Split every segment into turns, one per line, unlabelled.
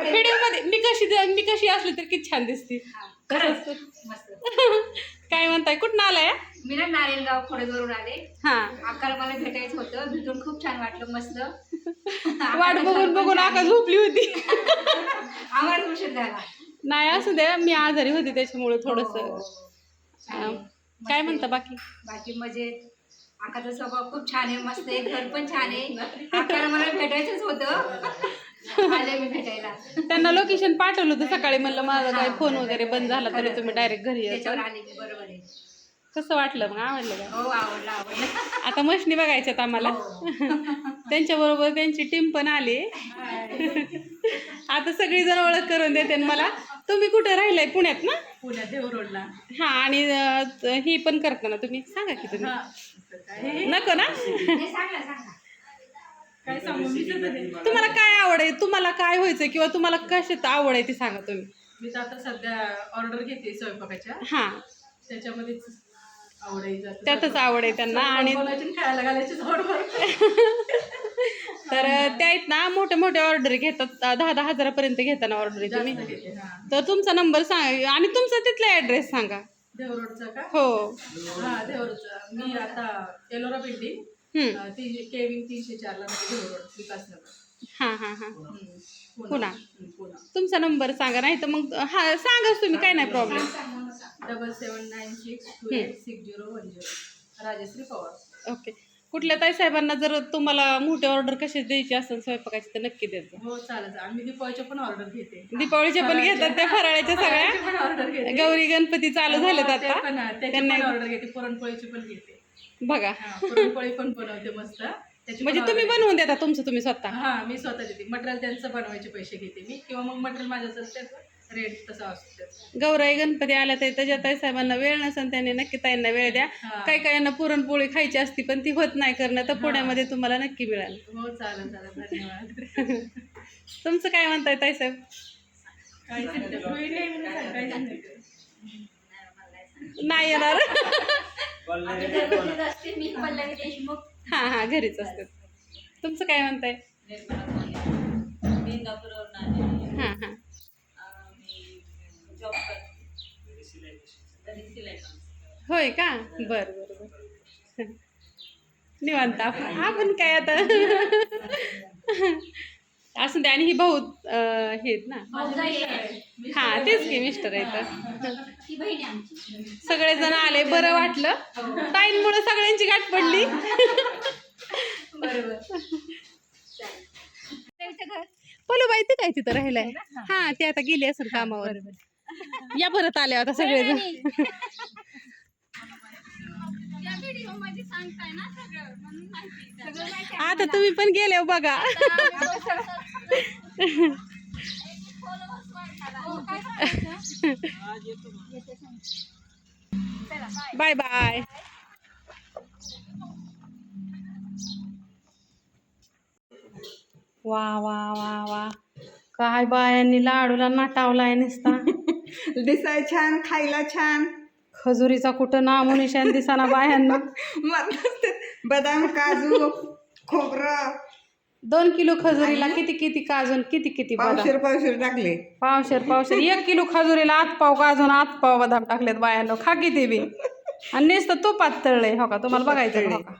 Video मध्ये मी कशी मी कशी असली तर किती छान दिसते.
हा,
काय म्हणताय? कुठं आलाय?
मी ना नारायणगाव खोडगवरून आले.
हा.
मला भेटायचं होतं. भेटून खूप छान वाटलं मस्त.
वाट बघून बघून आका झोपली होती.
आम्हाला उशीर झाला.
नाही असू द्या. मी आजारी होते त्याच्यामुळे थोडस.
हो.
काय म्हणता बाकी?
बाकी मजेत. आकाचा स्वभाव खूप छान आहे मस्त आहे घर पण छान आहे. मला भेटायचंच होतं. आले मी भेटायला.
त्यांना लोकेशन पाठवलं होतं सकाळी म्हणलं माझा काय फोन वगैरे बंद झाला तरी तुम्ही डायरेक्ट घरी
त्याच्यावर
यायचं
आले मी बरोबर आहे.
कसं वाटलं मग? आवडलं का?
हो आवडलं आवडलं.
आता मशनी बघायच्यात आम्हाला. त्यांच्याबरोबर त्यांची टीम पण आली. आता सगळी जण ओळख करून देते मला. तुम्ही कुठे राहिलाय? पुण्यात ना?
पुण्यात देव रोडला.
हा आणि ही पण करता ना तुम्ही? सांगा की तुम्ही.
हा.
नको ना.
काय सांगू.
तुम्हाला काय आवड आहे? तुम्हाला काय व्हायचं किंवा तुम्हाला कशात आवड आहे ती सांगा तुम्ही.
मी तर आता सध्या ऑर्डर घेते स्वयंपाकाच्या.
हा.
त्याच्यामध्येच आवड आहे जास्त.
त्यातच आवड आहे त्यांना आणि
खायला.
तर त्या आहेत ना मोठ्या मोठ्या ऑर्डर घेतात. दहा दहा हजारापर्यंत घेताना ऑर्डर तुम्ही. तर तुमचा नंबर सांगा आणि तुमचा तिथला ॲड्रेस सांगा.
देव रोडचा का?
हो.
हा देव रोडचा मी आता एलोरा बिल्डिंग
हम्म.
तीनशे केविंग तीनशे चारला म्हणजे देव रोड विकासनगर.
हां हां हां.
हम्म.
पुणा.
हम्म, पुणा.
तुमचा नंबर सांगा नाही तर मग हा सांगाच तुम्ही काय नाही problem
double seven nine six two eight six zero one zero. Rajashree Pawar.
Okay. कुठल्या ताई साहेबांना जर तुम्हाला मोठी ऑर्डर कशी द्यायची असेल स्वयंपाकाची तर नक्की द्यायचं
हो चालेल आम्ही दीपावलीच्या पण ऑर्डर घेते.
दीपावलीच्या पण घेतात त्या फराळ्याच्या सगळ्या? गौरी गणपती चालू झालेत
हो, ते
आता. त्यांना
ऑर्डर घेते. पुरणपोळीची पण घेते.
बघा.
पुरणपोळी पण बनवते मस्त.
म्हणजे तुम्ही बनवून देता तुमचं तुम्ही स्वतः.
हा मी स्वतः देते. मटेरियल त्यांचं बनवायचे पैसे घेते मी. किंवा मग मटेरियल माझं असेल त्याचं रेट तसा असतो. त्याचा.
गौराई गणपती आल्या तर त्याच्या ताई साहेबांना वेळ नसेल त्याने नक्की ताईंना वेळ द्या.
हा.
काही काहींना पुरणपोळी खायची असती पण ती होत नाही करणं तर पुण्यामध्ये तुम्हाला नक्की मिळेल.
हो चालेल चालेल. धन्यवाद.
तुमचं काय म्हणताय ताई साहेब?
नाही. होईल नाही. म्हणून सांग, काहीच नाही.
नाही. येणार?
घरगुतीच असते मी पल्लवी देशमुख
हा हा घरीच असतात. तुमचं काय म्हणताय? हा हा. होय का? बर बर बर. निवांत. आपण आपण काय आता? असं द्या आणि ही भाऊ हे आहेत ना. हा तेच की मिस्टर आहेत.
आमची.
सगळेजण आले बरं वाटलं. ताईंमुळे सगळ्यांची गाठ पडली.
बरोबर. त्यांचं घर
पलूबाई ते काय तिथं राहिलाय हा ते आता गेली असेल कामावर. या परत आले आता सगळेजण. आता तुम्ही पण गेले हो बघा. Bye bye. वा वा वा वा. काय बायांनी लाडूला नाटावलाय नुसता.
दिसाय छान खायला छान.
खजुरीचा कुठं नामो निशान दिसाना बायांना.
ते बदाम काजू खोबरं.
दोन किलो खजुरीला किती किती काजून किती किती बदाम?
पावशेर पावशेर टाकले.
पावशेर पावशेर. एक किलो खजुरीला आत पाव काजून आत पाव बदाम टाकलेत बायांनो. खा किती बी. आणि नुसतं तुपात तळलंय हो का? तुम्हाला बघायचं का? हो का?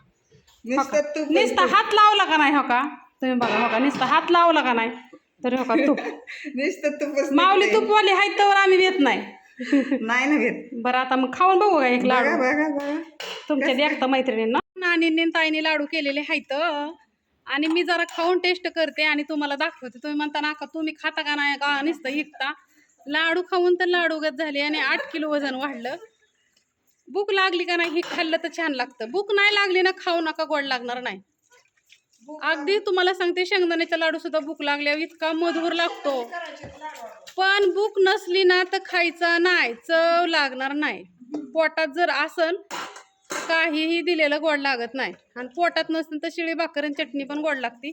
नुसतं तूप
नुसता हात लावला का नाही हो का? तुम्ही बघा हो का? नुसता हात लावला का नाही? तर हो का तूप?
नुसतं तूपच
माऊली
निघतंय.
तुपवाली आहेत तर आम्ही येत नाही.
नाही ना घेत.
बरं आता मग खाऊन बघू का एक
बघा
लाडू?
बघा बघा.
तुमच्या देखता मैत्रिणींना. नानींनी आणि ताईने लाडू केलेले आहेत. आणि मी जरा खाऊन टेस्ट करते आणि तुम्हाला दाखवते. तुम्ही म्हणता ना का तुम्ही खाता का नाही? का नुसतं इकता लाडू खाऊन तर लाडू गत झाले आणि आठ किलो वजन वाढलं. भूक लागली का नाही हे खाल्लं तर छान लागतं. भूक नाही लागली ना खाऊ नका गोड लागणार नाही. अगदी तुम्हाला सांगते शेंगदाण्याचा लाडू सुद्धा भूक लागल्यावर इतका मधुर लागतो. पण भूक नसली ना तर खायचा नाही चव लागणार नाही. पोटात जर असन काहीही दिलेलं गोड लागत नाही. आणि पोटात नसेल तर शिळी भाकर आणि चटणी पण गोड लागते.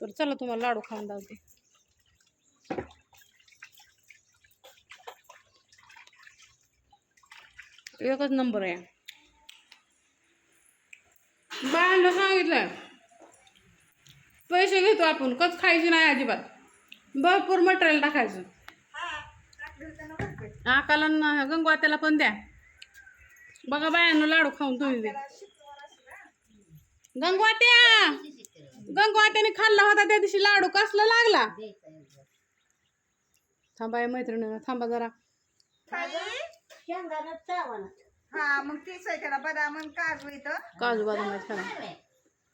तर चला तुम्हाला लाडू खाऊन दावते एकच नंबर आहे. बाय सांगितलं पैसे घेतो आपण कच खायची नाही अजिबात. भरपूर मटेरियल टाकायचं. आकाला न गंगवात्याला पण द्या. बघा बायांना लाडू खाऊन तुम्ही बी. गंगवात्या! गंगवात्याने खाल्ला होता त्या दिवशी लाडू कसला लागला? थांबा हे मैत्रिणी थांबा जरा.
हा मग तीच आहे त्याला बदाम आणि काजू इथं.
काजू बदामाची खाला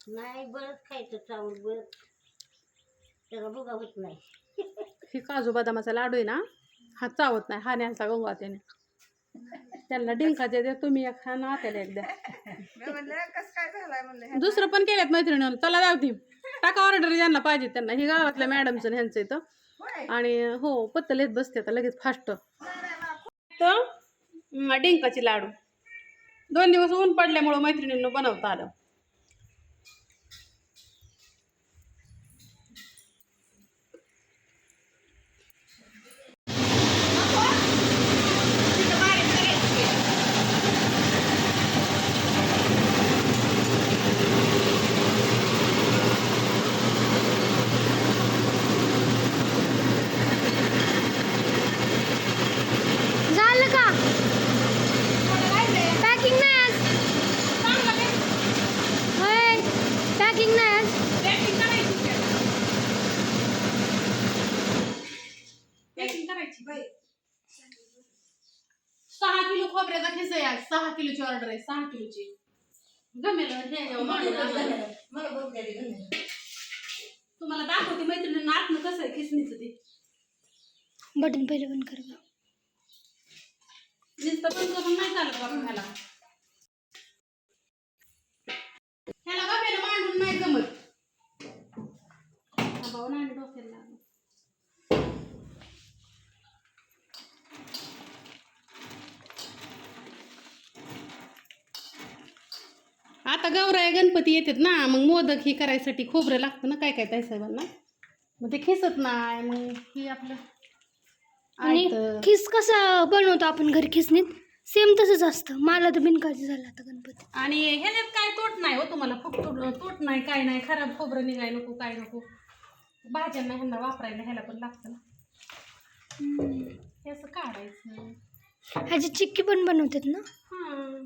नाही बरंच खायचं चावल बरं त्याला बघा होत नाही.
ही काजू बदामाचा लाडू आहे ना हा चावत नाही हा न्यायचा गंगवात्याने त्यांना डिंकाचे द्या तुम्ही एक खा ना त्याला एक द्या.
मी म्हणलं कसं काय झालंय? म्हणलं
दुसरं पण केल्यात मैत्रिणी चला जाऊ ती टाका ऑर्डर ज्यांना पाहिजे त्यांना. ही गावातल्या मॅडमचं ह्यांचं इथं.
होय.
आणि हो पत्तल येत बसते आता लगेच फास्ट तर म, डिंकाचे लाडू. दोन दिवस ऊन पडल्यामुळं मैत्रिणींना बनवता आलं
झालं का पॅकिंग नाही आज होय पॅकिंग नाही आज
सहा किलो खोबऱ्याचा खिसा आहे आज सहा किलोची ऑर्डर आहे सहा किलोची गमेल. तुम्हाला दाखवते मैत्रिणींना आतनं कसं आहे खिसणीचं ते
बटन पहिले बंद कर गं.
नुसतं पण करून नाही चालत ह्याला ह्याला गमेला मांडून नाही जमत भाऊ नाही डोक्याला लागलं. आता गौराया गणपती येतात ना मग मोदक ही करायसाठी खोबरं लागतं ना काय काय ताई साहेबांना? मग ते खिसत नाही मग ही आपलं
आणि
आयतं.
खिस कसा बनवतो आपण घरी खिसणीत? सेम तसंच असतं. मला तर बिनकाळजी झालं आता गणपती.
आणि ह्याच्यात काय तोट नाही हो तुम्हाला फक्त तोट नाही काय नाही खराब खोबरं निघाय नको काय नको. भाज्यांना ह्यांना वापरायला ह्याला पण लागतं ना. हे असं काढायचं.
ह्याची चिक्की पण बनवतात ना?
हां.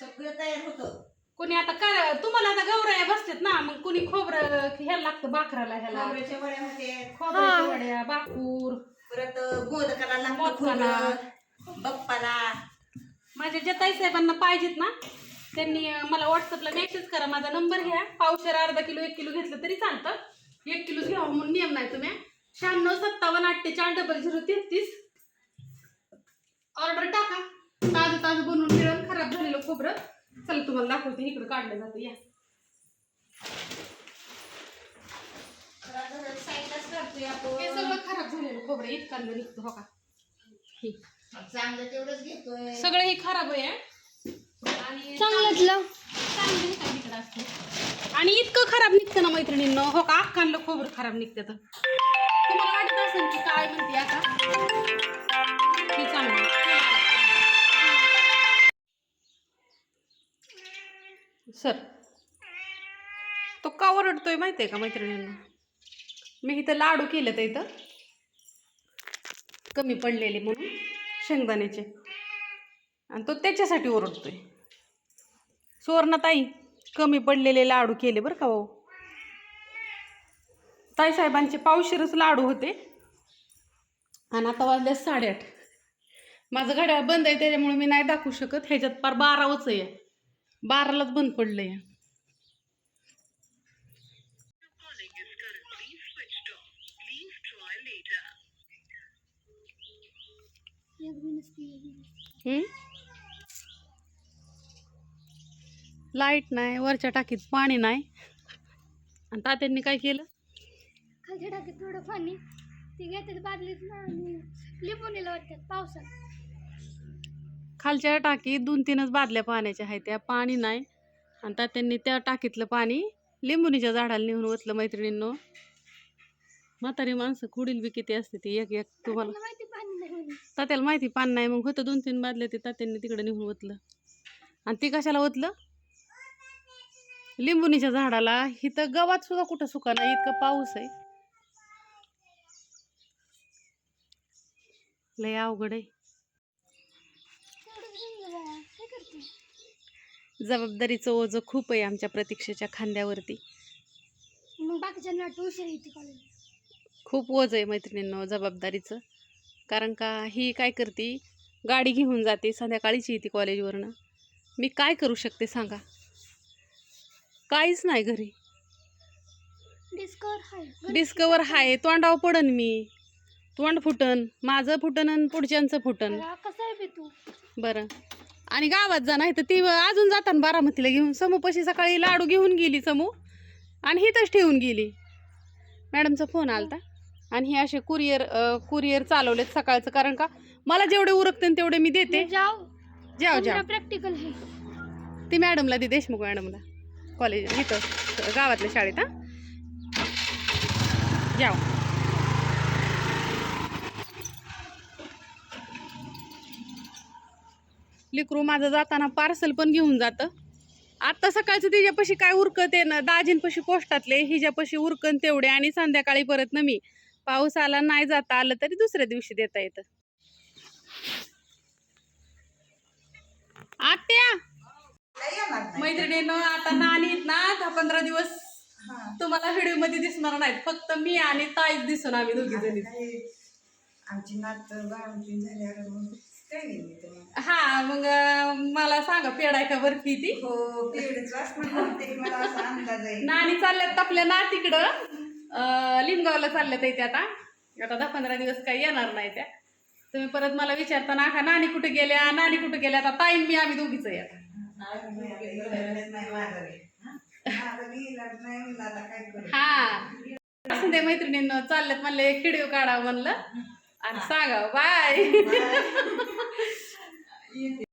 सगळं तयार होतं.
कोणी आता कर तुम्हाला आता गौराया बसतात ना मग कोणी खोबरं ह्याला लागतं बाकराला ह्याला.
खोबऱ्याच्या वड्या होते
खोबऱ्याच्या वड्या बाकूर
परत मोदकाला लागतं
मोदकाला.
खोबरं, बाप्पाला.
माझ्या ज्या ताई साहेबांना पाहिजेत ना त्यांनी अं, मला व्हॉट्सअपला मेसेज करा माझा नंबर घ्या. पावशेर अर्धा किलो एक किलो घेतलं तरी चालतं. एक किलोच घ्यावं म्हणून नियम नाही तुम्ही. शहाण्णव सत्तावन्न अठ्ठेचाळीस डबल झिरो तेहतीस. ऑर्डर टाका. ताजं ताजं बनवून मिळेल खराब झालेलं खोबरं. चला तुम्हाला दाखवते इकडं काढलं जातं या.
साईडलाच करतोय आपण
हे सगळं खराब झालेलं खोबरं इतकांना निघतं हो का.
चांगलं तेवढंच घेतोय.
सगळं हे खराब आहे आणि चांगलं का तिकडं असतं. आणि इतकं खराब निघतं ना मैत्रिणींनो हो का? अख्खांना खोबरं खराब निघतं तर. तुम्हाला वाटत असेल की काय म्हणते आता? हे चांगलं सर तो का ओरडतोय माहिती आहे का मैत्रिणींना? मी इथं लाडू केलं तर इथं. कमी पडलेले म्हणून शेंगदाण्याचे. आणि तो त्याच्यासाठी ओरडतोय. सुवर्णताई कमी पडलेले लाडू केले बरं का भाऊ? ताईसाहेबांचे पावशेरच लाडू होते. आणि आता वाजले साडेआठ. माझं घड्याळ बंद आहे त्याच्यामुळे मी नाही दाखवू शकत. ह्याच्यात पार बारावच आहे. बारालाच बंद पडलंय. लाइट नाही वरच्या टाकीत पाणी नाही. आणि तात्यांनी काय केलं?
खालच्या टाकीत थोडं पाणी. ते घेतात बादलीत ना लिंबून वाटतात पावसात.
खालच्या टाकीत दोन तीनच बादल्या पाण्याच्या आहेत. त्या पाणी नाही. आणि तात्यांनी त्या टाकीतलं पाणी लिंबुनीच्या झाडाला नेऊन ओतलं मैत्रिणींनो. म्हातारी माणसं खुडील बी किती असते ती एक एक तुम्हाला. तात्याला माहिती पान नाही. मग होतं दोन तीन बादल्या ते तात्यांनी तिकडे नेऊन ओतलं. आणि ती कशाला ओतलं? लिंबुनीच्या झाडाला. इथं गवत सुद्धा कुठं सुका नाही इतकं पाऊस आहे. लय अवघड आहे
तेवढं झालं बाळा. काय करते
जबाबदारीचं ओझं खूप आहे आमच्या प्रतीक्षेच्या खांद्यावरती.
मग बाकीच्यांना वाटतं उशीर येते कॉलेज
खूप ओझ आहे मैत्रिणींनो जबाबदारीचं. कारण का ही काय करते? गाडी घेऊन जाते संध्याकाळीच येते कॉलेजवरनं मी काय करू शकते सांगा? काहीच नाही घरी.
डिस्कवर हाय.
डिस्कवर हाय. तोंडावर पडन मी. तोंड फुटन. माझं फुटन आणि पुढच्यांचं फुटन.
कसं आहे बे तू?
बरं. आणि गावात जा नाही तर ती अजून जाताना बारामतीला घेऊन समूपाशी सकाळी लाडू घेऊन गेली समू आणि हिथंच ठेवून गेली. मॅडमचा फोन आलता आणि हे असे कुरिअर कुरिअर चालवलेत सकाळचं कारण का मला जेवढे उरकते तेवढे मी देते.
जाऊ
जाओ जाओ
प्रॅक्टिकल
ती मॅडमला ती देशमुख मॅडमला. कॉलेज इथं गावातल्या शाळेत हा. जाओ लिकरू माझं जाताना पार्सल पण घेऊन जातं. आत्ता सकाळचं तिच्यापाशी काय उरकत आहे ना दाजींपाशी पोस्टातले हिच्यापाशी उरकन तेवढे आणि संध्याकाळी परत ना मी. पाऊस आला नाही जाता आलं तरी दुसऱ्या दिवशी देता येतं. आत्या! मैत्रिणीनं आता नानीत ना दहा पंधरा दिवस. तुम्हाला व्हिडिओमध्ये दिसणार नाहीत फक्त मी आणि ताईच दिसून आम्ही दोघी जणी
आमची नात झाल्यावर काही
मग मला सांगा पेड आहे का बर्फी ती?
हो पिरियडच असणार बहुतेक मला असा अंदाज आहे.
नानी चालल्यात आपल्या ना तिकडं. लिमगावला चालल्यात आहे त्या आता. आता दहा पंधरा दिवस काही येणार नाही त्या. तुम्ही परत मला विचारता ना का नानी कुठे गेल्या? नानी कुठे गेल्या? आता ताईन मी आम्ही दोघीच आहे आता.
हा?
हा असं ते मैत्रिणीनं चालल्यात म्हणलं एक व्हिडिओ काढा म्हणलं. आणि सांगा बाय. thank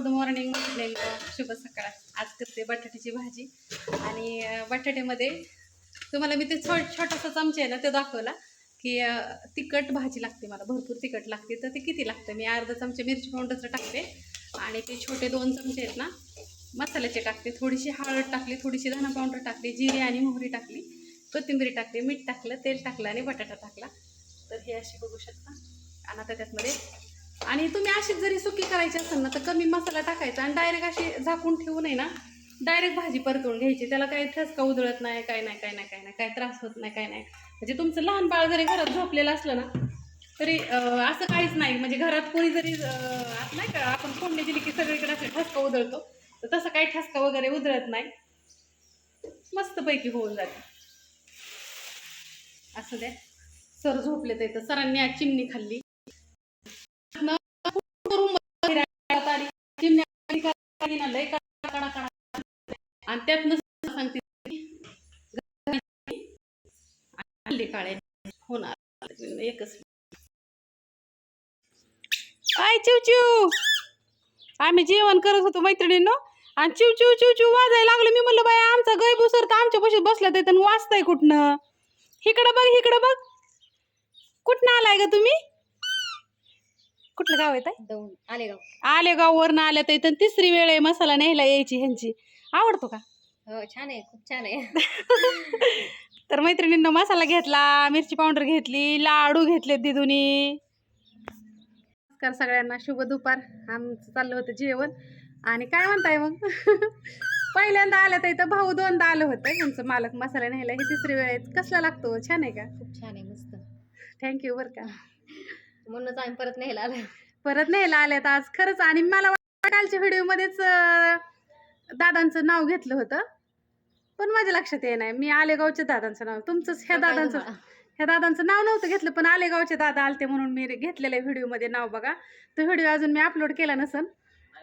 गुड मॉर्निंग म्हटलेल शुभ सकाळ. आज करते बटाट्याची भाजी. आणि बटाट्यामध्ये तुम्हाला मी ते छोट छोटासा चमचा आहे ना ते दाखवला की तिखट भाजी लागते मला. भरपूर तिखट लागते. तर ते किती लागतं? मी अर्धा चमचे मिरची पावडरचं टाकते. आणि ते छोटे दोन चमचे आहेत ना मसाल्याचे टाकते. थोडीशी हळद टाकली थोडीशी धना पावडर टाकली जिरे आणि मोहरी टाकली कोथिंबीर टाकली मीठ टाकलं तेल टाकलं आणि बटाटा टाकला. तर हे असे बघू शकता. आणि आता त्यातमध्ये आणि तुम्ही अशीच जरी सुकी करायची असेल ना तर कमी मसाला टाकायचा आणि डायरेक्ट अशी झाकून ठेवू नये ना डायरेक्ट भाजी परतून घ्यायची. त्याला काही ठसका उधळत नाही काय नाही काय नाही काय नाही काय त्रास होत नाही काय नाही. म्हणजे तुमचं लहान बाळ जरी घरात झोपलेलं असलं ना तरी असं काहीच नाही. म्हणजे घरात कोणी जरी असं नाही का आपण फोडणी दिली की सगळीकडे असं ठसका उधळतो तर तसं काही ठसका वगैरे उधळत नाही. मस्तपैकी होऊन जाते. असं द्या. सर झोपले तर सरांनी आज चिमणी खाल्ली. आणि त्यातनं सांगते हल्ली काळे होणार. एकच आय चिव चिव. आम्ही जेवण करत होतो मैत्रिणींनो. आणि चिव चिव चिव चिव वाजायला लागलो. मी म्हणलं बाई आमचा गैबुसर तर आमच्या पाशी बसला तर वाचताय कुठनं? इकडं बघ इकडं बघ. कुठनं आलाय ग तुम्ही? कुठलं गाव आहे ताई?
दौंड आलेगाव.
आलेगाववरनं आल्या तर इथं तिसरी वेळ आहे मसाला न्यायला यायची ह्यांची. आवडतो का?
हो छान आहे खूप छान आहे.
तर मैत्रिणींना मसाला घेतला मिरची पावडर घेतली लाडू घेतले दिदुनी. नमस्कार सगळ्यांना शुभ दुपार. आमचं चाललं होतं जेवण. आणि काय म्हणताय मग? पहिल्यांदा आलं तर इथं भाऊ दोनदा आलं होतं त्यांचं मालक मसाला न्यायला. ही तिसरी वेळ आहे. कसला लागतो? छान आहे का?
खूप छान आहे मस्त.
थँक्यू बरं का.
म्हणूनच आम्ही परत न्यायला आलो
परत न्यायला आल्यात आज. खरंच आणि मला कालच्या व्हिडिओमध्येच अं, दादांचं नाव घेतलं होतं. पण माझ्या लक्षात ये नाही मी आलेगावच्या दादांचं नाव. तुमचंच ह्या दादांचं ह्या दादांचं नाव नव्हतं घेतलं पण आलेगावचे दादा आलते म्हणून मी घेतलेल्या व्हिडिओमध्ये नाव बघा. तो व्हिडिओ अजून मी अपलोड केला नसन.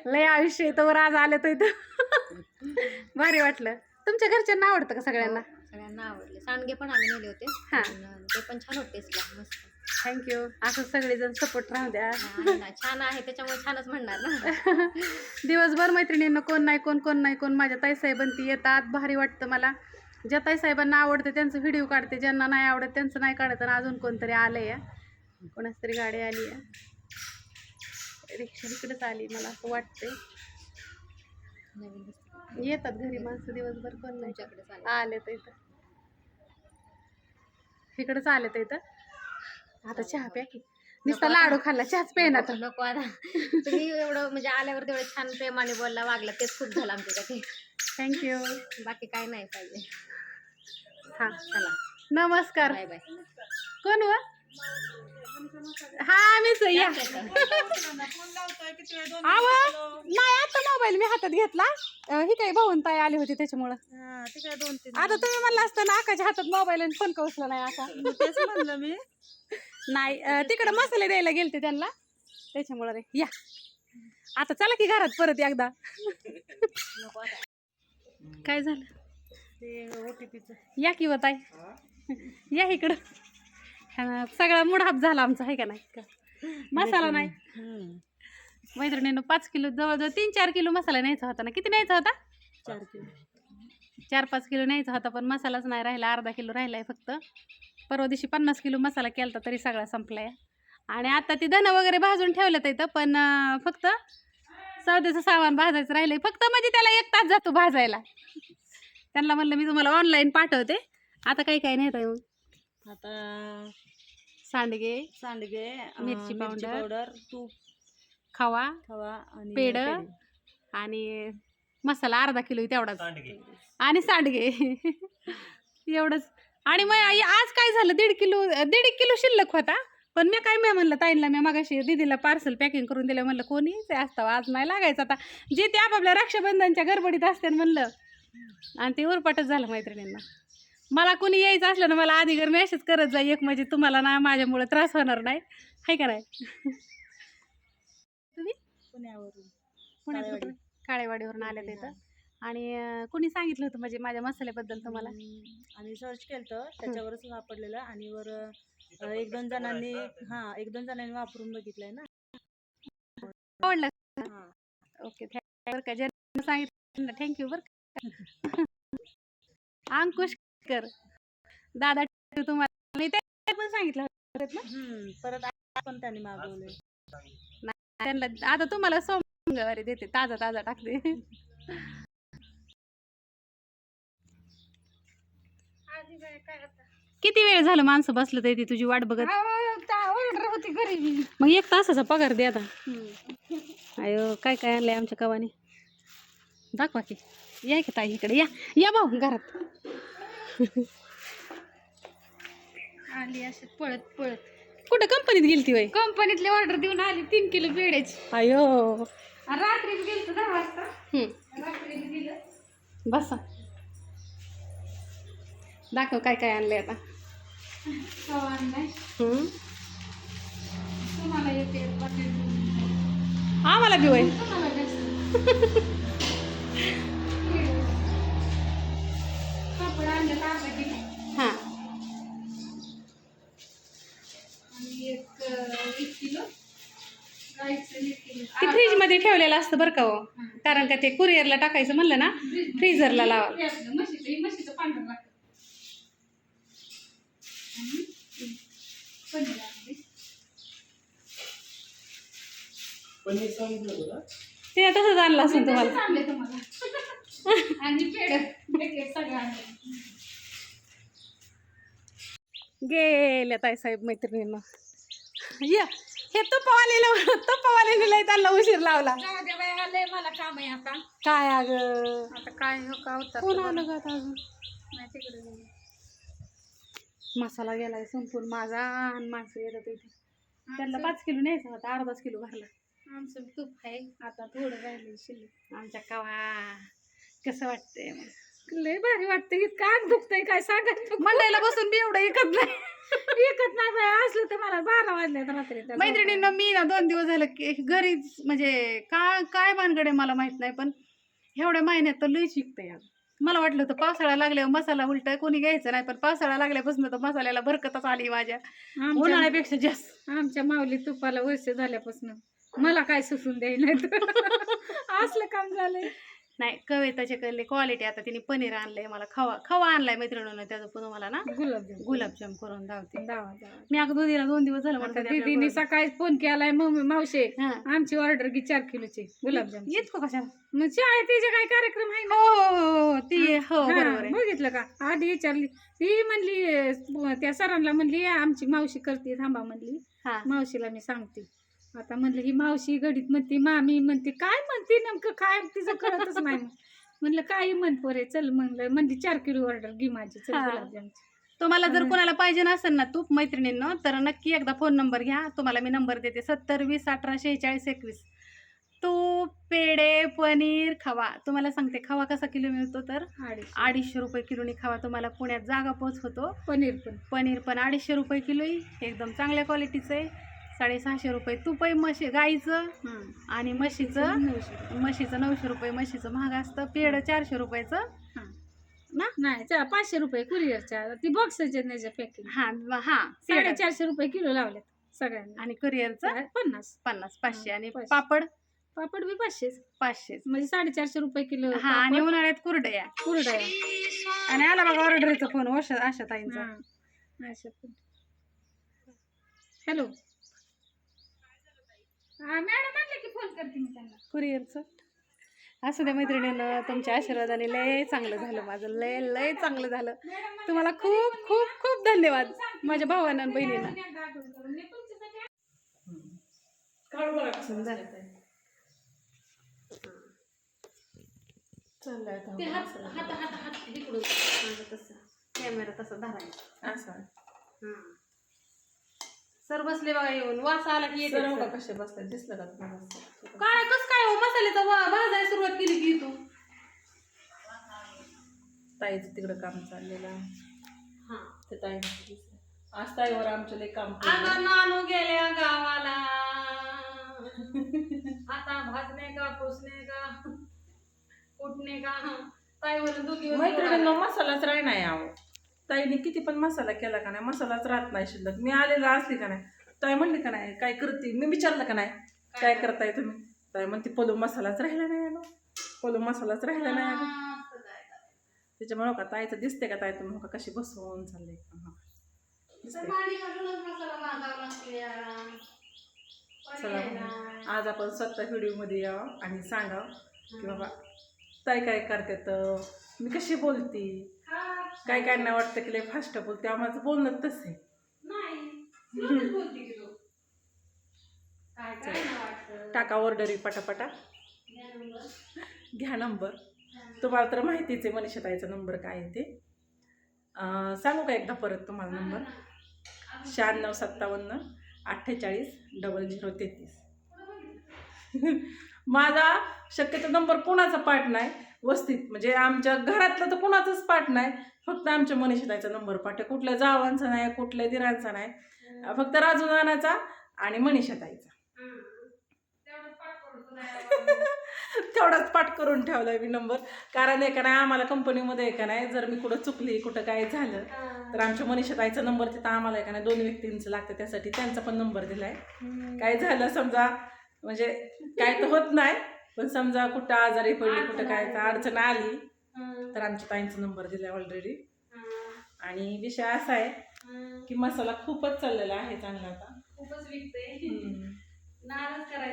लय आयुष्य तर आज आले तर इथं. भारी वाटलं. तुमच्या घरच्यांना आवडतं का सगळ्यांना?
सगळ्यांना आवडले. सांडगे पण आम्ही नेले होते.
हा.
ते पण छान होते मस्त.
थँक्यू असं सगळेजण सपोर्ट राहू द्या.
आहे ना, छान आहे त्याच्यामुळे छानच म्हणणार ना.
दिवसभर मैत्रिणींना कोण नाही कोण कोण नाही कोण माझ्या ताईसाहेबांती येतात. भारी वाटतं मला. ज्या ताईसाहेबांना आवडते त्यांचं व्हिडिओ काढते. ज्यांना नाही आवडत त्यांचं नाही काढत. आणि अजून कोणतरी आलं या कोणाच तरी गाडी आली आहे. रिक्षा इकडेच आली मला असं वाटतंय. येतात घरी माणसं दिवसभर कोण नाही. आले. तर इथं. इकडंच आले तर इथं. आता चहा प्या की. नुसता लाडू खाल्ला चहाच पेना तर
नको आता. तुम्ही एवढं म्हणजे आल्यावर तेवढं छान प्रेमाने बोलला वागला तेच खूप झालं आमच्यासाठी.
थँक्यू
बाकी काय नाही पाहिजे.
हां.
चला.
नमस्कार.
Bye bye.
कोण व? हा मीच आहे, या आव नाही आता मोबाईल मी हातात घेतला. अं, ही काही भाऊन ताई आली होती त्याच्यामुळं. आता तुम्ही म्हणलं असतं ना आकाच्या हातात मोबाईल आणि फोन उचला नाही असा?
तेच म्हणलं मी.
नाही तिकडं मसाले द्यायला गेलते त्यांना. त्याच्यामुळं रे या. आता चला की घरात परत एकदा. काय झालं?
ते ओटीपीचं
या की ताई? या इकडं. हा, सगळा मुडहाप झाला आमचा आहे का नाही? का मसाला नाही. मैत्रिणीनं पाच किलो जवळजवळ तीन चार किलो मसाला न्यायचा होता ना. किती न्यायचा होता?
चार किलो.
चार पाच किलो न्यायचा होता पण मसालाच नाही राहिला. अर्धा किलो राहिला आहे फक्त. परवा दिवशी पन्नास किलो मसाला केला तरी सगळा संपला आहे आणि आता ती धनं वगैरे भाजून ठेवलं इथं पण फक्त सौद्याचं सामान भाजायचं राहिलं फक्त म्हणजे त्याला एक तास जातो भाजायला. त्यांना म्हणलं मी तुम्हाला ऑनलाईन पाठवते. आता काही काही नाही मग
आता
सांडगे
सांडगे
मिरची पावडर.
पावडर तूप
खवा
खवा आणि
पेढ
पेढे.
आणि मसाला अर्धा किलो तेवढाच. आणि सांडगे. एवढंच. आणि मग आई- आज काय झालं? दीड किलो दीड एक किलो शिल्लक होता. पण मी काय मी म्हणलं ताईंला मी मगाशी दीदीला पार्सल पॅकिंग करून दिलं. म्हणलं कोणी यायचं? असतं आज नाही लागायचं आता. जे ते आपापल्या रक्षाबंधनच्या गडबडीत असते म्हणलं. आणि ते उरपाटच झालं मैत्रिणींना. मला कोणी यायचं असलं ना मला आधी घर मेसेज करत जा. एक म्हणजे तुम्हाला ना माझ्यामुळे त्रास होणार नाही. हाय का नाही? तुम्ही?
पुण्यावरून.
पुण्यात? काळेवाडीवरून. आले ते इथं आणि कोणी सांगितलं होतं म्हणजे माझ्या मसाल्याबद्दल तुम्हाला?
आणि सर्च केलं त्याच्यावरच वापरलेलं आणि वर एक दोन जणांनी हा एक दोन जणांनी वापरून बघितलंय ना.
आवडलं. ओके थँक्यू बरं का. ज्यांना सांगितलं थँक्यू बरं का. अंकुश कर. दादा तुम्हाला. पण सांगितलं
परत पण त्यांनी मागवले
त्यांना आता तुम्हाला सोमवारी देते. ताजा ताजा टाकते. किती वेळ झालं माणसं बसलं तर ती तुझी वाट बघत?
ऑर्डर होती घरी.
मग एक तासाचा पगार दे आता. अयो काय काय आणलंय आमच्या कवानी? दाखवा की. या की ताई इकडे या. या भाऊ घरात.
आली अशी पळत पळत.
कुठं कंपनीत गेलती वय
कंपनीतली ऑर्डर देऊन आली तीन किलो पेढ्याची
अयो.
रात्री गेलो दहा वाजता. रात्री दिलं
बसा. दाखव काय काय आणलंय आता.
पाकिट
आम्हाला बी वय
तुम्हाला जास्त कापड आणलं अर्धा किलो
हां ते फ्रीजमध्ये ठेवलेलं असतं बरं का हो. कारण का ते कुरिअरला टाकायचं म्हणलं ना फ्रीजरला लावा
हे आपलं म्हशीचं हे म्हशीचं पांढरं लागतं आणि पनीर आणली.
ते तसंच आणलं असेल तुम्हाला.
तुम्हाला. आणि पेढ एक सगळं आणलं.
गेल्या ताई साहेब मैत्रिणींना. या हे तुपावालेला तुपावालेला लय त्यांना उशीर लावला.
जाऊ दे बाई आलंय मला काम आहे आता.
काय अग?
आता काय हो का होतं
कोण आलं का आता अजून?
गेली.
मसाला गेलाय संपून माझा आणि माणसं येतात इथे. त्यांना पाच किलो न्यायचा होता अर्धाच किलो भरला.
आमचं तूप आहे. आता थोडं राहिले शिल्लक.
आमच्या कवा कसं वाटतंय
लय भारी वाटतं इतकं अंग दुखतंय काय सांगायचं
मंडईला बसून मी एवढं ऐकत नाही.
एकच नाही बाय असलं तर मला बारा वाजल्यात रात्री
मैत्रिणींना मी ना दोन दिवस झालं की घरीच म्हणजे काय काय भानगड आहे मला माहीत नाही पण एवढ्या महिन्यात तर लई शिकते यार मला वाटलं होतं पावसाळा लागल्यावर मसाला उलटा कोणी घ्यायचं नाही पण पावसाळा लागल्यापासून तर मसाल्याला बरकतच आली माझ्या. उन्हाळ्यापेक्षा जास्त.
आमच्या माऊली तुपाला वर्ष झाल्यापासून मला काय सुसून द्यायला असलं काम झालंय.
नाही कविताचे कडले क्वालिटी आता तिने पनीर आणलंय मला खवा खवा आणलाय मैत्रिणीनं त्याचं पुन्हा मला ना
गुलाबजाम.
गुलाबजाम करून धावते मी अगं दुधीला दोन दिवस झालं
आता
म्हणते
दीदीने सकाळी फोन केलाय मम्मी मावशे
हा.
आमची ऑर्डर घे चार किलोची गुलाबजाम.
येत कशा
मग शाळेत तिचे काय कार्यक्रम आहे
हो हो हो हो ती हो.
हा,
बरोबर आहे.
बघितलं का? आधी विचारली ती म्हणली त्या सरांना म्हणली आमची मावशी करते थांबा म्हणली.
हा.
मावशीला मी सांगते. आता म्हणलं ही मावशी घडीत म्हणते मामी म्हणते काय म्हणते नेमकं? काय तिचं कळतच नाही. म्हणलं काही म्हण पोरे चल म्हणलं म्हणजे चार किलो ऑर्डर घे माझी चल
हा.
गुलाबजामची
तुम्हाला जर. कोणाला पाहिजे नसेल ना तूप मैत्रिणींनो तर नक्की एकदा फोन नंबर घ्या. तुम्हाला मी नंबर देते सत्तर वीस अठरा शेहेचाळीस एकवीस. तूप पेढे पनीर खवा. तुम्हाला सांगते खवा कसा किलो मिळतो तर?
अडीच
अडीचशे रुपये किलोनी खवा. तुम्हाला पुण्यात जागा पोच होतो
पनीर पण.
पनीर पण अडीचशे रुपये किलो आहे एकदम चांगल्या क्वालिटीचं आहे. साडेसहाशे रुपये. तुपही म्हशी गाईचं. आणि म्हशीचं
नऊशे.
म्हशीचं. नऊशे रुपये म्हशीचं महाग असतं. पेढं चारशे रुपयाचं.
नाही चा पाचशे रुपये कुरिअरच्या. ती बॉक्सचे त्याच्या पॅकिंग
हां हां. पेढं.
साडेचारशे रुपये किलो लावलेत सगळ्यांना.
आणि कुरिअरचं?
पन्नास.
पन्नास पाचशे. आणि
पाचशे.
पापड?
पापड बी पाचशे
पाचशे
म्हणजे साडेचारशे रुपये किलो
हा आणि उन्हाळ्यात कुरडया.
कुरडया.
आणि आला बघा ऑर्डरचा फोन आशा ताईंचा
हॅलो मॅडम म्हणलं की फोन करते मी त्यांना.
कुरिअरचं? असू द्या मैत्रिणीनं तुमच्या आशीर्वादाने लय चांगलं झालं माझं लय लय चांगलं झालं. तुम्हाला खूप खूप खूप धन्यवाद माझ्या भावांना आणि बहिणीला सुंदर ते हात हात हात हात इकडून माझं तसं. कॅमेरा तसा धरायचा.
असं.
सर बसले बघा येऊन. वास आला की येते सर.
कसे बसतात दिसलं का तुम्हाला?
काय कस काय हो? मसाल्याचा वा- भाजायला सुरुवात केली की तू.
ताईचं तिकडं काम चाललेलं.
हा.
ते ताई आज ताईवर आमचं लय काम
आता. नानू गेल्या गावाला. आता भाजणे का पुसणे का कुटणे का? ताईवर दोघी
मैत्रिणींना मसालाच राही नाही आहो ताईने किती पण मसाला केला का नाही मसालाच राहत नाही शिल्लक. मी आलेला असली का नाही ताई म्हणली का नाही काय करते? मी विचारलं का नाही काय करताय तुम्ही? ताई म्हणते पलू मसालाच राहिला नाही आलो पलू मसालाच राहिला नाही आलो त्याच्यामुळे का ताईचं दिसते का ताई तुम्ही? का कशी बसवून चालले? चला मग. आज आपण स्वतः व्हिडिओमध्ये यावं आणि सांगावं की बाबा ताई काय करतात? मी कशी बोलती? काय काय वाटतं की लय फास्ट बोलते माझं बोलणं तसं आहे. टाका ऑर्डरी पटापटा. घ्या नंबर तुम्हाला तर माहितीच आहे मनीषा ताईचा नंबर काय आहे ते. सांगू का एकदा परत तुम्हाला नंबर शहाण्णव सत्तावन्न अठ्ठेचाळीस डबल झिरो तेहतीस. माझा शक्यतो नंबर कोणाचा पाठ नाही. वस्तीत म्हणजे आमच्या घरातलं तर कोणाचाच पाठ नाही. फक्त आमच्या मनीषाताईचा नंबर पाठ आहे कुठल्या जावांचा नाही कुठल्या दिरांचा नाही. फक्त राजू नानाचा आणि मनीषाताईचा तेवढाच पाठ करून ठेवलाय मी नंबर. कारण आहे का नाही आम्हाला कंपनीमध्ये आहे का नाही जर मी कुठं चुकली कुठं काय झालं तर आमच्या मनीषाताईचा नंबर तिथं आम्हाला आहे का नाही दोन व्यक्तींचं लागतं. त्यासाठी त्यांचा पण नंबर दिलाय. काय झालं समजा म्हणजे काय तर होत नाही पण समजा कुठं आजारी पडली कुठं काय तर अडचण आली तर आमच्या ताईंचा नंबर दिलाय ऑलरेडी आणि विषय असा आहे की मसाला खूपच चाललेला आहे चांगला आता.
खूपच विकते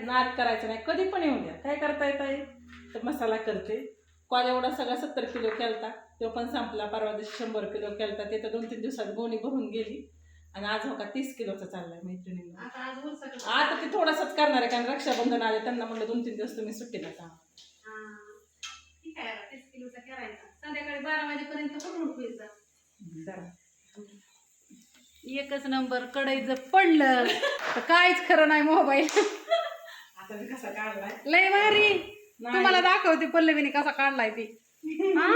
नाद करायचं. नाही. कधी पण येऊ द्या. काय करता येत आहे तर मसाला करते. कॉल एवढा सगळा सत्तर किलो केलता. तो पण संपला. परवा दिवशी शंभर किलो केलता. ते तर दोन तीन दिवसात गोणी भरून गेली. आणि आज हो का तीस किलोचा चाललाय मैत्रिणींना.
आता
ते थोडासाच करणार आहे कारण रक्षाबंधन आले. त्यांना म्हणलं दोन तीन दिवस तुम्ही सुट्टीला जा.
संध्याकाळी बारा वाजेपर्यंत
जरा.
एकच नंबर कडायचं पडलं. तर काहीच खरं नाही मोबाईल.
आता मी कसा काढलाय?
लय भारी. तुम्हाला दाखवते पल्लवीने कसा काढलाय ती. हा?